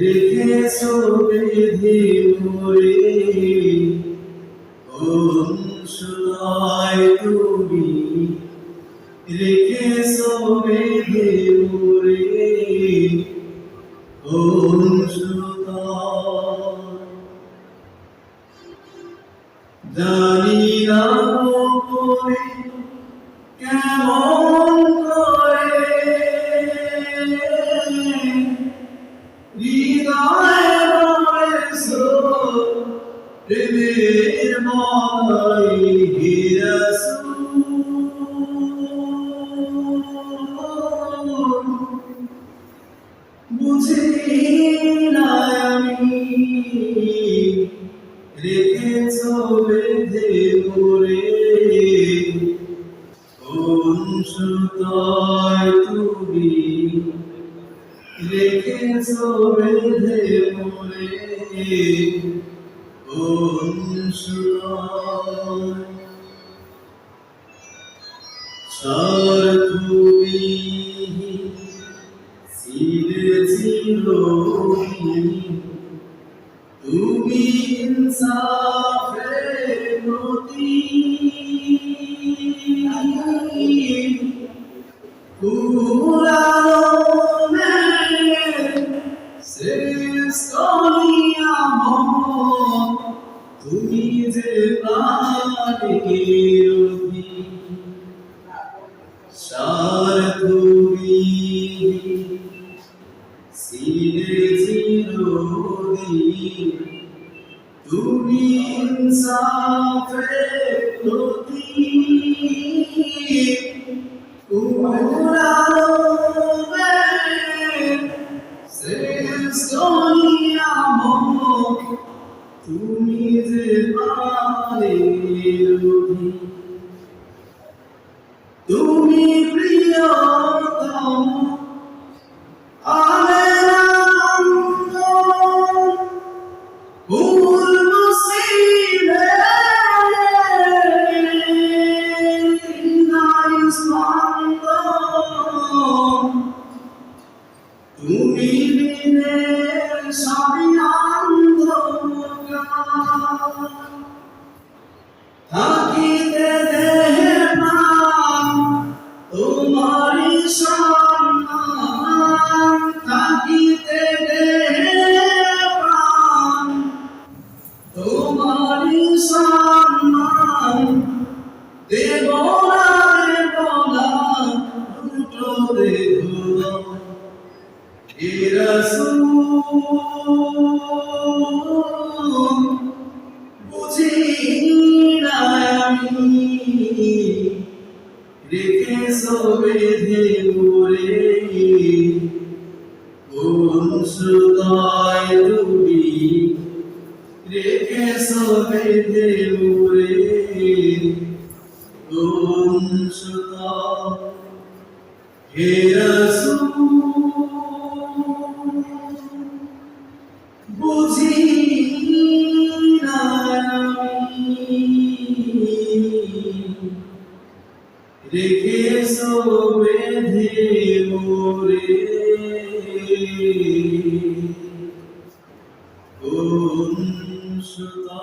রেখেছো বেঁধে মোরে। অংশয় তুমি জানি না গোপনে কেমন করে। হৃদয় বলেছ প্রেমের ময় হিরাসুল বুঝি না আমি রেখেছ বেঁধে মোরে কোন সুতয় তুমি রেখেছ বেঁধে মোরে কোন সুতয় তুমি ছিলে ছিল তুমি ইনসাফে নিয়ামত তুমি যে প্রাণীর সার তুমি সিনে চিরদিন তুমি ইনসাফে নতি কুরাবে শ্রেষ্ঠ নিয়ামক তুমি যে তুমি প্রিয়তম রেখেছো বেঁধে মোরে কোন সুতায় তুমি? রেখেছো বেঁধে মোরে কোন সুতায় হে রেখেছো বেঁধে মোরে কোন সুতা